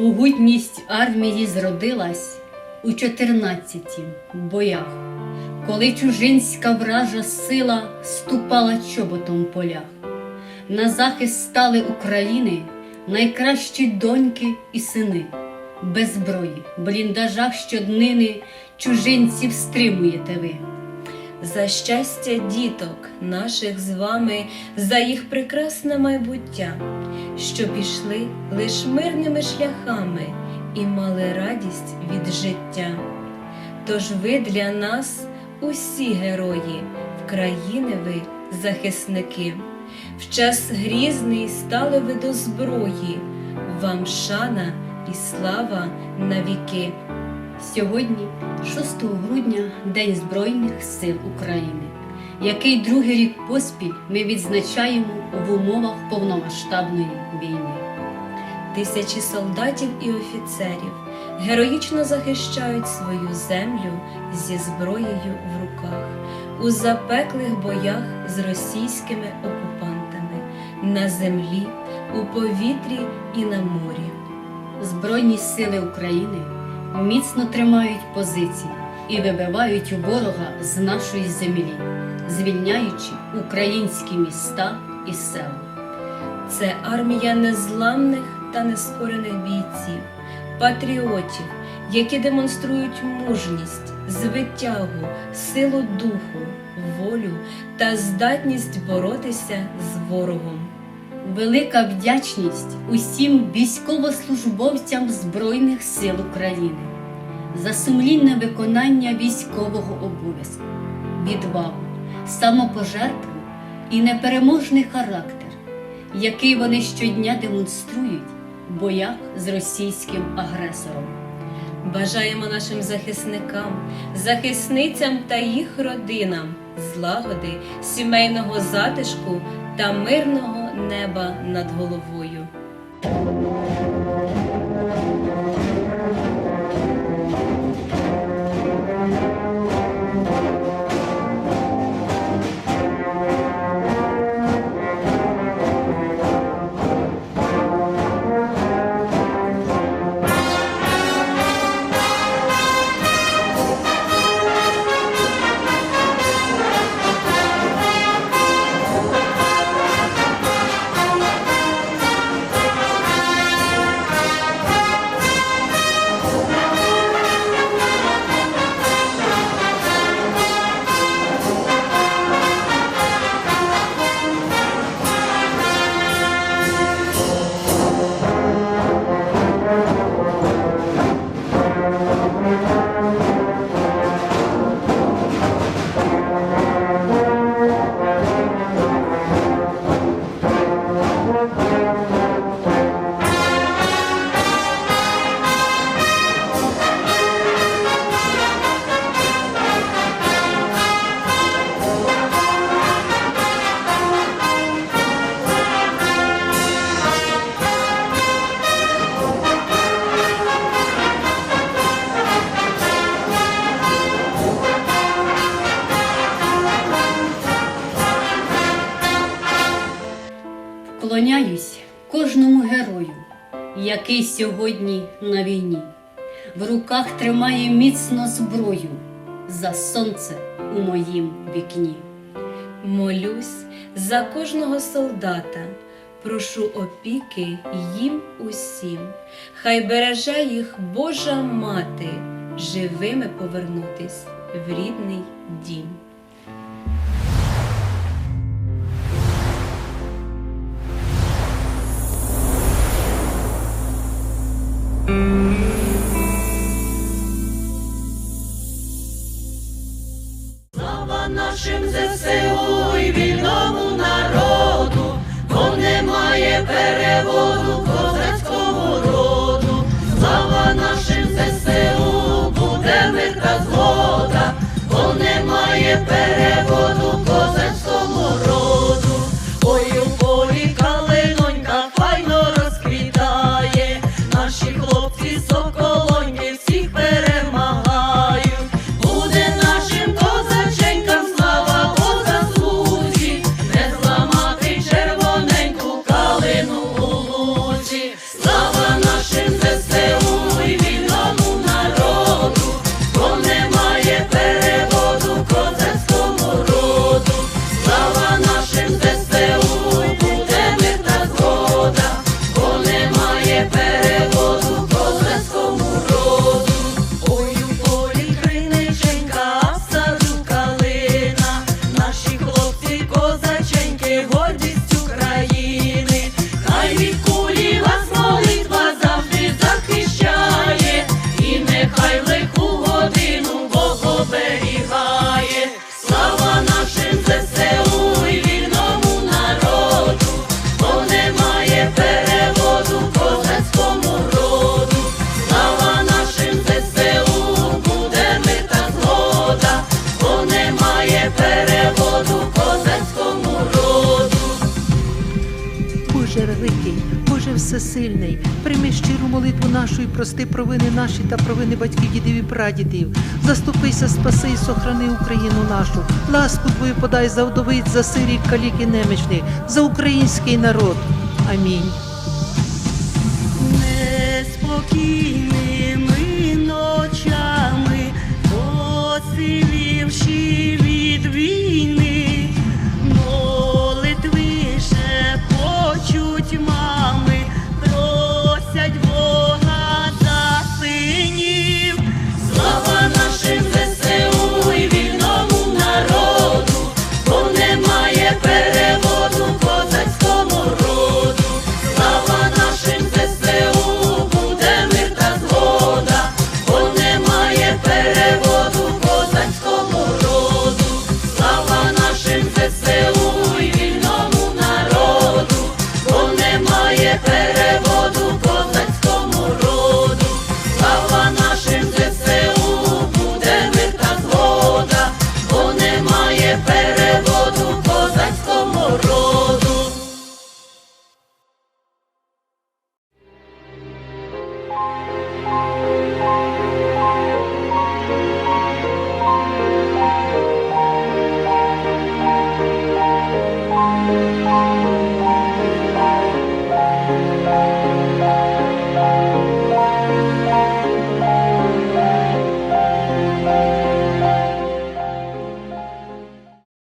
Гідність армії зродилась у чотирнадцятім боях, коли чужинська вража сила ступала чоботом полях. На захист стали України найкращі доньки і сини, без зброї, бліндажах щоднини чужинців стримуєте ви. За щастя діток наших з вами, за їх прекрасне майбуття, що пішли лиш мирними шляхами і мали радість від життя. Тож ви для нас усі герої, в країни ви захисники. В час грізний стали ви до зброї, вам шана і слава навіки. Сьогодні, 6 грудня, День Збройних сил України, який другий рік поспіль ми відзначаємо в умовах повномасштабної війни. Тисячі солдатів і офіцерів героїчно захищають свою землю зі зброєю в руках у запеклих боях з російськими окупантами на землі, у повітрі і на морі. Збройні сили України міцно тримають позиції і вибивають у ворога з нашої землі, звільняючи українські міста і села. Це армія незламних та нескорених бійців, патріотів, які демонструють мужність, звитягу, силу духу, волю та здатність боротися з ворогом. Велика вдячність усім військовослужбовцям Збройних сил України за сумлінне виконання військового обов'язку, відвагу, самопожертву і непереможний характер, який вони щодня демонструють в боях з російським агресором. Бажаємо нашим захисникам, захисницям та їх родинам злагоди, сімейного затишку та мирного неба над головою. Кожному герою, який сьогодні на війні, в руках тримає міцно зброю за сонце у моїм вікні. Молюсь за кожного солдата, прошу опіки їм усім, хай береже їх Божа мати, живими повернутись в рідний дім. Слава нашим ЗСУ і вільному народу, бо немає переводу всесильний, прийми щиру молитву нашу і прости провини наші та провини батьків, дідів і прадідів. Заступися, спаси і сохрани Україну нашу. Ласку твою подай за вдовиць, за сирів, калік і немічних, за український народ. Амінь. Неспокійно